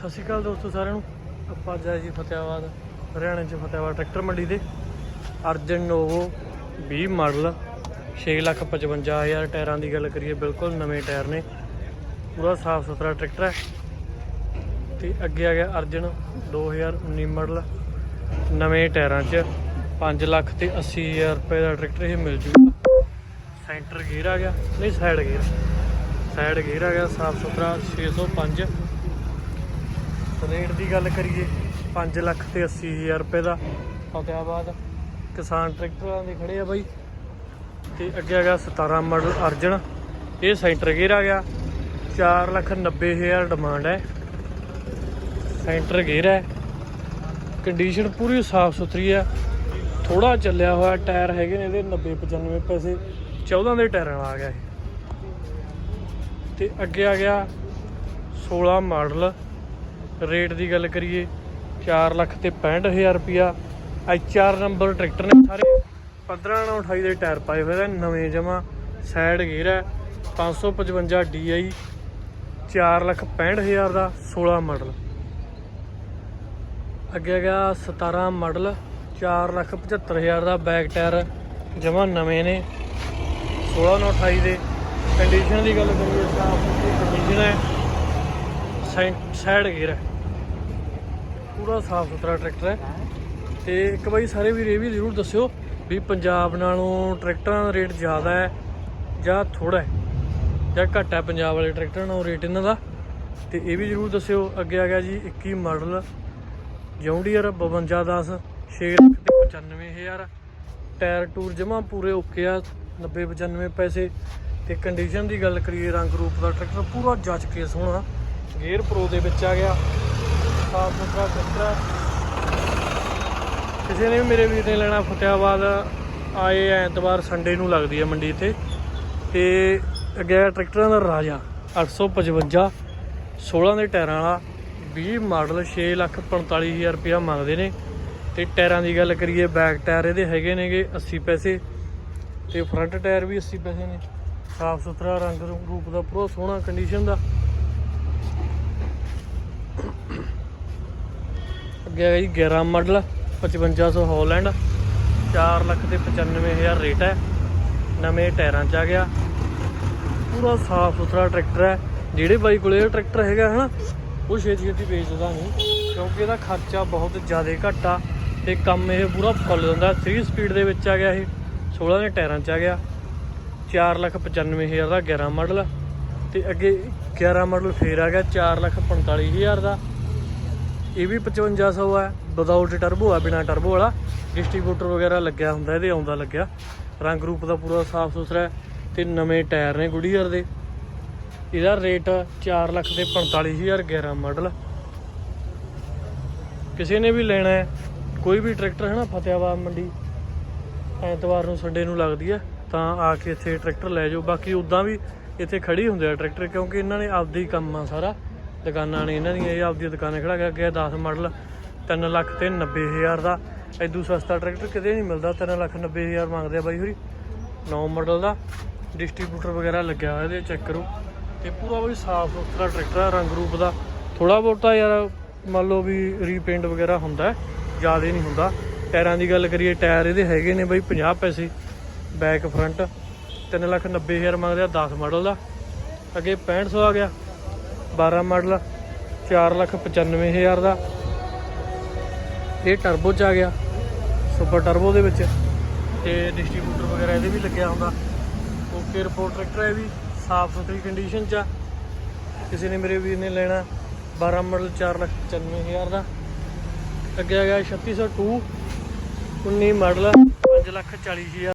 ਸਤਿ ਸ਼੍ਰੀ ਅਕਾਲ ਦੋਸਤੋ ਸਾਰਿਆਂ ਨੂੰ। ਆਪਾਂ ਅੱਜ ਆਏ ਜੀ ਫਤਿਆਬਾਦ, ਹਰਿਆਣੇ ਚ ਫਤਿਆਬਾਦ ਟਰੈਕਟਰ ਮੰਡੀ ਦੇ। ਅਰਜਨ ਨੋਵੋ 20 ਮਾਡਲ 655000 ਟਾਇਰਾਂ ਦੀ ਗੱਲ ਕਰੀਏ, ਬਿਲਕੁਲ ਨਵੇਂ ਟਾਇਰ ਨੇ। ਪੂਰਾ ਸਾਫ਼ ਸੁਥਰਾ ਟਰੈਕਟਰ ਹੈ। ਤੇ ਅੱਗੇ ਆ ਗਿਆ ਅਰਜਨ 2019 ਮਾਡਲ, ਨਵੇਂ ਟਾਇਰਾਂ 'ਚ। 5 ਲੱਖ ਤੇ 80000 ਰੁਪਏ ਦਾ ਟਰੈਕਟਰ ਇਹ ਮਿਲ ਜੂਗਾ ਸੈਂਟਰ ਗੇਅਰ ਆ ਗਿਆ, ਨਹੀਂ ਸਾਈਡ ਗੇਅਰ ਸਾਈਡ ਗੇਅਰ ਆ ਗਿਆ, ਸਾਫ਼ ਸੁਥਰਾ 605 ਰੇਟ ਦੀ ਗੱਲ ਕਰੀਏ 5 ਲੱਖ ਤੇ 80000 ਰੁਪਏ ਦਾ। ਫਤਿਆਬਾਦ ਕਿਸਾਨ ਟਰੈਕਟਰਾਂ ਦੇ ਖੜੇ ਆ ਬਾਈ। ਤੇ ਅੱਗੇ ਆ ਗਿਆ 17 ਮਾਡਲ ਅਰਜਨ। ਇਹ ਸੈਂਟਰ ਗੇਅਰ ਆ ਗਿਆ। 4 ਲੱਖ 90000 ਡਿਮਾਂਡ ਹੈ। ਸੈਂਟਰ ਗੇਅਰ ਹੈ। ਕੰਡੀਸ਼ਨ ਪੂਰੀ ਸਾਫ਼ ਸੁਥਰੀ ਹੈ। ਥੋੜਾ ਚੱਲਿਆ ਹੋਇਆ ਟਾਇਰ ਹੈਗੇ ਨੇ ਇਹਦੇ 90 95 ਪੈਸੇ। 14 ਦੇ ਟਾਇਰਾਂ ਨਾਲ ਆ ਗਿਆ ਇਹ। ਤੇ ਅੱਗੇ ਆ ਗਿਆ 16 ਮਾਡਲ ਰੇਟ ਦੀ ਗੱਲ ਕਰੀਏ 4 ਲੱਖ ਤੇ 65000 ਰੁਪਿਆ ਐਚਆਰ ਨੰਬਰ ਟਰੈਕਟਰ ਨੇ ਸਾਰੇ। 15 ਨਾਲ 28 ਦੇ ਟਾਇਰ ਪਾਏ ਹੋਏ ਨੇ, ਨਵੇਂ ਜਮਾ, ਸਾਈਡ ਗੇਅਰ ਹੈ 555 DI 4 ਲੱਖ 65000 ਦਾ 16 ਮਾਡਲ। ਅੱਗੇ ਗਿਆ 17 ਮਾਡਲ 4 ਲੱਖ 75000 ਦਾ ਬੈਕ ਟਾਇਰ, ਜਮਾ ਨਵੇਂ ਨੇ। 16 ਨਾਲ 28 ਦੇ ਕੰਡੀਸ਼ਨ ਦੀ ਗੱਲ ਕਰੀਏ ਸਾਫ਼ ਕੰਡੀਸ਼ਨ ਹੈ ਸਾਈਡ ਗੇਅਰ ਹੈ। ਪੂਰਾ ਸਾਫ਼ ਸੁਥਰਾ ਟਰੈਕਟਰ ਹੈ। ਤੇ ਇੱਕ ਵਾਰੀ ਸਾਰੇ ਵੀਰ ਇਹ ਵੀ ਜ਼ਰੂਰ ਦੱਸਿਓ ਵੀ ਪੰਜਾਬ ਨਾਲੋਂ ਟਰੈਕਟਰਾਂ ਦਾ ਰੇਟ ਜ਼ਿਆਦਾ ਹੈ ਜਾਂ ਥੋੜਾ ਹੈ, ਜਾਂ ਘੱਟ ਹੈ ਪੰਜਾਬ ਵਾਲੇ ਟਰੈਕਟਰਾਂ ਨਾਲੋਂ ਰੇਟ ਇਹਨਾਂ ਦਾ। ਤੇ ਇਹ ਵੀ ਜ਼ਰੂਰ ਦੱਸਿਓ, ਅੱਗੇ ਆ ਗਿਆ ਜੀ 21 ਮਾਡਲ, ਜੌਂਡੀਅਰ 5210 6 ਲੱਖ ਤੇ 95000 ਟਾਇਰ ਟੂਰ ਜਮਾ ਪੂਰੇ ਓਕੇ ਆ 90 95 ਪੈਸੇ। ਤੇ ਕੰਡੀਸ਼ਨ ਦੀ ਗੱਲ ਕਰੀਏ ਰੰਗ ਰੂਪ ਦਾ ਟਰੈਕਟਰ ਪੂਰਾ ਜੱਜ ਕੇ ਸੋਹਣਾ, ਗੇਅਰ ਪ੍ਰੋ ਦੇ ਵਿੱਚ ਆ ਗਿਆ। ਸਾਫ਼ ਸੁਥਰਾ ਟਰੈਕਟਰ ਕਿਸੇ ਨੇ ਵੀ ਮੇਰੇ ਵੀਰ ਨੇ ਲੈਣਾ ਫਤਿਆਬਾਦ ਆਏ ਐਤਵਾਰ ਸੰਡੇ ਨੂੰ ਲੱਗਦੀ ਹੈ ਮੰਡੀ ਤੇ ਤੇ ਅੱਗੇ ਟਰੈਕਟਰਾਂ ਦਾ ਰਾਜਾ 855 16 ਦੇ ਟਾਇਰਾਂ ਵਾਲਾ 20 ਮਾਡਲ 6 ਲੱਖ 45000 ਰੁਪਇਆ ਮੰਗਦੇ ਨੇ। ਤੇ ਟਾਇਰਾਂ ਦੀ ਗੱਲ ਕਰੀਏ, ਬੈਕ ਟਾਇਰ ਇਹਦੇ ਹੈਗੇ ਨੇਗੇ 80 ਪੈਸੇ। ਤੇ ਫਰੰਟ ਟਾਇਰ ਵੀ 80 ਪੈਸੇ ਨੇ। ਸਾਫ਼ ਸੁਥਰਾ ਰੰਗ ਰੂਪ ਦਾ, ਪੂਰਾ ਸੋਹਣਾ ਕੰਡੀਸ਼ਨ ਦਾ। ਅੱਗੇ ਹੈ ਜੀ 11 ਮਾਡਲ 5500 ਹਾਲੈਂਡ 4 ਲੱਖ ਤੇ 95000 ਰੇਟ ਹੈ। ਨਵੇਂ ਟਾਇਰਾਂ 'ਚ ਆ ਗਿਆ। ਪੂਰਾ ਸਾਫ਼ ਸੁਥਰਾ ਟਰੈਕਟਰ ਹੈ। ਜਿਹੜੇ ਬਾਈ ਕੋਲੇ ਟਰੈਕਟਰ ਹੈਗਾ ਹਨਾ, ਉਹ ਛੇਤੀ ਛੇਤੀ ਵੇਚਦਾ ਨਹੀਂ, ਕਿਉਂਕਿ ਇਹਦਾ ਖਰਚਾ ਬਹੁਤ ਜ਼ਿਆਦਾ ਘੱਟ ਆ ਤੇ ਕੰਮ ਇਹ ਪੂਰਾ ਫੁੱਲ ਦਿੰਦਾ। 3 ਸਪੀਡ ਦੇ ਵਿੱਚ ਆ ਗਿਆ ਇਹ 16 ਦੇ ਟਾਇਰਾਂ 'ਚ ਆ ਗਿਆ। 4 ਲੱਖ 95000 ਦਾ 11 ਮਾਡਲ ਤੇ ਅੱਗੇ 11 ਮਾਡਲ ਫੇਰ ਆ ਗਿਆ 4 ਲੱਖ 45000 ਦਾ। ਇਹ ਵੀ 5500 ਹੈ ਵਿਦਆਊਟ ਟਰਬੋ ਆ, ਬਿਨਾ ਟਰਬੋ ਵਾਲਾ। ਡਿਸਟ੍ਰੀਬਿਊਟਰ ਵਗੈਰਾ ਲੱਗਿਆ ਹੁੰਦਾ, ਇਹਦੇ ਆਉਂਦਾ ਲੱਗਿਆ। ਰੰਗ ਰੂਪ ਦਾ ਪੂਰਾ ਸਾਫ਼ ਸੁਥਰਾ ਹੈ ਤੇ ਨਵੇਂ ਟਾਇਰ ਨੇ ਗੁਡੀਅਰ ਦੇ। ਇਹਦਾ ਰੇਟ 4 ਲੱਖ ਤੇ 45000 11 ਮਾਡਲ। ਕਿਸੇ ਨੇ ਵੀ ਲੈਣਾ ਹੈ, ਕੋਈ ਵੀ ਟਰੈਕਟਰ ਹੈ ਨਾ, ਫਤਿਆਬਾਦ ਮੰਡੀ, ਐਤਵਾਰ ਨੂੰ ਸੰਡੇ ਨੂੰ ਲੱਗਦੀ ਹੈ, ਤਾਂ ਆ ਕੇ ਇੱਥੇ ਟਰੈਕਟਰ ਲੈ ਜਾਓ। ਬਾਕੀ ਉਦਾਂ ਵੀ ਇੱਥੇ ਖੜੀ ਹੁੰਦੇ ਆ ਟਰੈਕਟਰ ਕਿਉਂਕਿ ਇਹਨਾਂ ਨੇ ਆਪਦਾ ਹੀ ਕੰਮ ਆ ਸਾਰਾ। ਦੁਕਾਨਾਂ ਨੇ ਇਹਨਾਂ ਦੀਆਂ, ਇਹ ਆਪਦੀਆਂ ਦੁਕਾਨਾਂ ਖੜਾ ਕੇ ਗਿਆ 10 ਮਾਡਲ 3 ਲੱਖ ਤੇ 90000 ਦਾ। ਐਦੂ ਸਸਤਾ ਟਰੈਕਟਰ ਕਿਤੇ ਨਹੀਂ ਮਿਲਦਾ 3 ਲੱਖ 90000 ਮੰਗਦੇ ਆ ਬਾਈ ਹੋਰੀ। 9 ਮਾਡਲ ਦਾ, ਡਿਸਟ੍ਰੀਬਿਊਟਰ ਵਗੈਰਾ ਲੱਗਿਆ ਹੋਇਆ ਇਹਦੇ, ਚੈੱਕ ਕਰੋ। ਤੇ ਪੂਰਾ ਬਈ ਸਾਫ਼ ਸੁਥਰਾ ਟਰੈਕਟਰ ਆ, ਰੰਗ ਰੂਪ ਦਾ। ਥੋੜਾ ਬਹੁਤਾ ਯਾਰ, ਮੰਨ ਲਓ ਵੀ ਰੀਪੇਂਟ ਵਗੈਰਾ ਹੁੰਦਾ ਜ਼ਿਆਦਾ ਨਹੀਂ ਹੁੰਦਾ। ਟਾਇਰਾਂ ਦੀ ਗੱਲ ਕਰੀਏ, ਟਾਇਰ ਇਹਦੇ ਹੈਗੇ ਨੇ ਬਈ 50 ਪੈਸੇ ਬੈਕ ਫਰੰਟ 3 ਲੱਖ 90000 ਮੰਗਦੇ ਆ 10 ਮਾਡਲ ਦਾ। ਅੱਗੇ 6500 ਆ ਗਿਆ। 12 ਮਾਡਲ 4 ਲੱਖ 95000 ਦਾ। ਇਹ ਟਰਬੋ ਚ ਆ ਗਿਆ ਸੁਪਰ ਟਰਬੋ ਦੇ ਵਿੱਚ। ਤੇ ਡਿਸਟ੍ਰੀਬਿਊਟਰ ਵਗੈਰਾ ਇਹਦੇ ਵੀ ਲੱਗਿਆ ਹੁੰਦਾ। ਓਕੇ ਰਿਪੋਰਟ ਟਰੈਕਟਰ ਹੈ ਇਹ ਵੀ, ਸਾਫ਼ ਸੁਥਰੀ ਕੰਡੀਸ਼ਨ ਚ ਆ। ਕਿਸੇ ਨੇ ਮੇਰੇ ਵੀਰ ਨੇ ਲੈਣਾ 12 ਮਾਡਲ 4 ਲੱਖ 95000 ਦਾ। ਅੱਗੇ ਆ ਗਿਆ 3602 19 ਮਾਡਲ 5 ਲੱਖ 40000